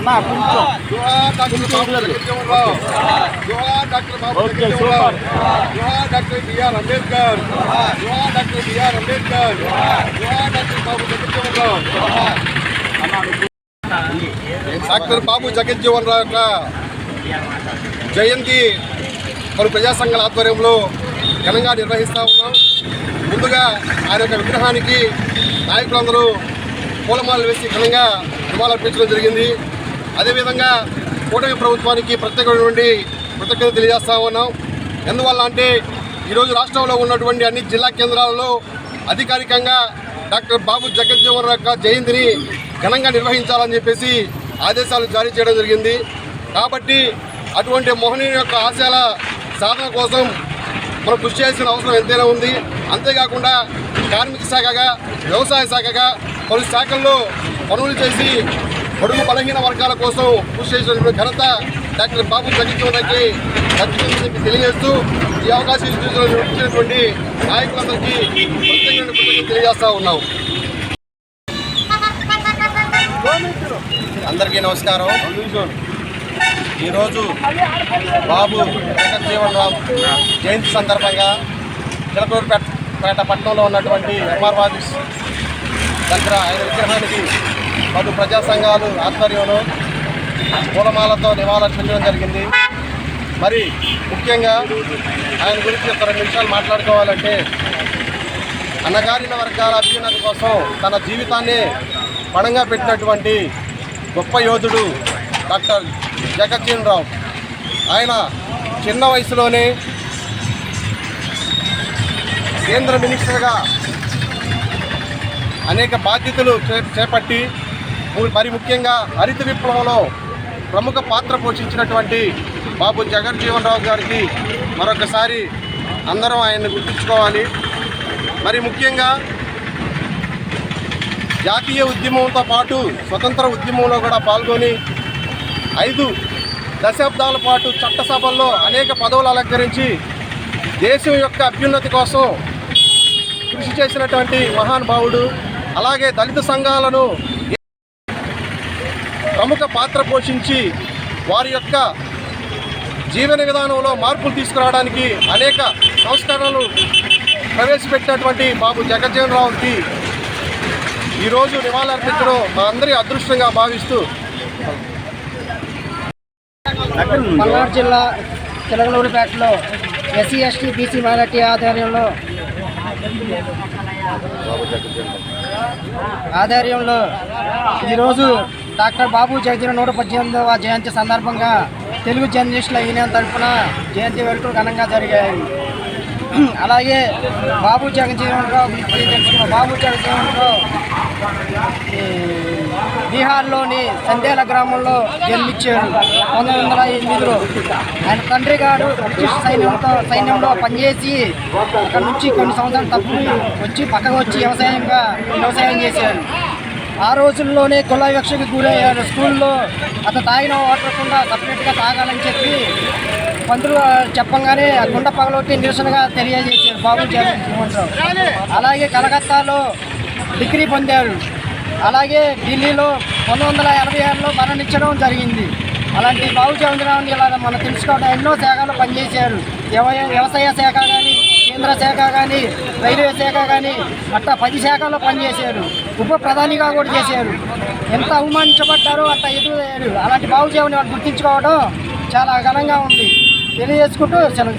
అన్న కొంచెం జోహార్ doctor okay, B R Ambedkar. Doctor B R Ambedkar. Doctor Babu Jagjivanrao doctor Babu Jagjivan Rao యొక్క జయంతి పలు ప్రజా సంఘాల ఆధ్వర్యంలో ఘనంగా నిర్వహిస్తూ ఉన్నాం. ముందుగా ఆయన యొక్క విగ్రహానికి నాయకులందరూ పూలమాలలు వేసి ఘనంగా నివాళులర్పించడం జరిగింది. అదేవిధంగా కూటమి ప్రభుత్వానికి ప్రత్యేకమైనటువంటి కృతజ్ఞత తెలియజేస్తా ఉన్నాం. ఎందువల్ల అంటే ఈరోజు రాష్ట్రంలో ఉన్నటువంటి అన్ని జిల్లా కేంద్రాలలో అధికారికంగా డాక్టర్ బాబు జగజ్జీవన్ యొక్క జయంతిని ఘనంగా నిర్వహించాలని చెప్పేసి ఆదేశాలు జారీ చేయడం జరిగింది. కాబట్టి అటువంటి మోహనీయుని యొక్క ఆశయాల సాధన కోసం మనం కృషి చేయాల్సిన అవసరం ఎంతైనా ఉంది. అంతేకాకుండా కార్మిక శాఖగా వ్యవసాయ శాఖగా పలు శాఖల్లో పనులు చేసి పొడుగు బలహీన వర్గాల కోసం కృషి చేసినటువంటి ఘనత డాక్టర్ బాబు జగజ్జీవన్కి దక్కుతుందని తెలియజేస్తూ ఈ అవకాశం ఇచ్చిన- ఇచ్చినటువంటి నాయకులందరికీ ప్రత్యేకమైన కృతజ్ఞతలు తెలియజేస్తా ఉన్నాం. అందరికీ నమస్కారం. ఈరోజు బాబు జగజ్జీవన్ రామ్ జయంతి సందర్భంగా చిలకూరుపేట పేట పట్టణంలో ఉన్నటువంటి ఎంఆర్ ఆఫీస్ దగ్గర ఆయన విగ్రహానికి పలు ప్రజా సంఘాలు ఆధ్వర్యంలో పూలమాలతో నివాళులర్పించడం జరిగింది. మరి ముఖ్యంగా ఆయన గురించి ఒక రెండు నిమిషాలు మాట్లాడుకోవాలంటే అన్నగారిన వర్గాల అభ్యున్నతి కోసం తన జీవితాన్ని పణంగా పెట్టినటువంటి గొప్ప యోధుడు డాక్టర్ జగజ్జీన్ రావు. ఆయన చిన్న వయసులోనే కేంద్ర మినిస్టర్గా అనేక బాధ్యతలు చే- చేపట్టి మరి ముఖ్యంగా హరిత విప్లవంలో ప్రముఖ పాత్ర పోషించినటువంటి బాబు జగజ్జీవన్ రావు గారికి మరొకసారి అందరం ఆయన్ని గుర్తుంచుకోవాలి. మరి ముఖ్యంగా జాతీయ ఉద్యమంతో పాటు స్వతంత్ర ఉద్యమంలో కూడా పాల్గొని ఐదు దశాబ్దాల పాటు చట్టసభల్లో అనేక పదవులు అలంకరించి దేశం యొక్క అభ్యున్నతి కోసం కృషి చేసినటువంటి మహానుభావుడు అలాగే దళిత సంఘాలను ప్రముఖ పాత్ర పోషించి వారి యొక్క జీవన విధానంలో మార్పులు తీసుకురావడానికి అనేక సంస్కరణలు ప్రవేశపెట్టినటువంటి బాబు జగజ్జీవన్ రావుకి ఈరోజు నివాళులర్పించడం మా అందరి అదృష్టంగా భావిస్తూ పల్నాడు జిల్లా చిలకలూరిపేటలో ఎస్సీ ఎస్టీ బీసీ మైనార్టీ ఆధ్వర్యంలో ఆధ్వర్యంలో ఈరోజు డాక్టర్ బాబు జగజీవన్ నూట పద్దెనిమిదవ జయంతి సందర్భంగా తెలుగు జర్నలిస్టుల యూనియన్ తరఫున జయంతి వేడుకలు ఘనంగా జరిగాయి. అలాగే బాబు జగజీవన్ రావు తెలుసుకున్న బాబు జగజీవన్ రావు బీహార్లోని సందేల గ్రామంలో జన్మించాడు పంతొమ్మిది వందల ఎనిమిదిలో ఆయన తండ్రి గారు బ్రిటిష్ సైన్యంతో సైన్యంలో పనిచేసి అక్కడ నుంచి కొన్ని సంవత్సరాలు తప్పు వచ్చి పక్కకు వచ్చి వ్యవసాయంగా వ్యవసాయం చేశాడు ఆ రోజుల్లోనే కుల వివక్షకు గురయ్యాడు. స్కూల్లో అతను తాగిన వాటర్ కుండా సపరేట్గా తాగాలని చెప్పి పంతులు చెప్పంగానే ఆ గుండ పగలొట్టి నిరసనగా తెలియజేశారు బాబు జగన్మోహన్ రావు అలాగే కలకత్తాలో డిగ్రీ పొందారు. అలాగే ఢిల్లీలో పంతొమ్మిది వందల ఎనభై ఆరులో మరణించడం జరిగింది. అలాంటి బాబు జగన్రావుని ఇలా మనం తెలుసుకోవడం ఎన్నో శాఖలు పనిచేశారు. వ్యవ- వ్యవసాయ శాఖ కానీ కేంద్ర శాఖ కానీ రైల్వే శాఖ కానీ అట్లా పది శాఖల్లో పనిచేశారు. ఉప ప్రధానిగా కూడా చేశారు. ఎంత అవమానించబడ్డారో అంత ఎదురయ్యారు. అలాంటి బాబు వాళ్ళు గుర్తించుకోవడం చాలా ఘనంగా ఉంది. తెలియజేసుకుంటూ సెలవు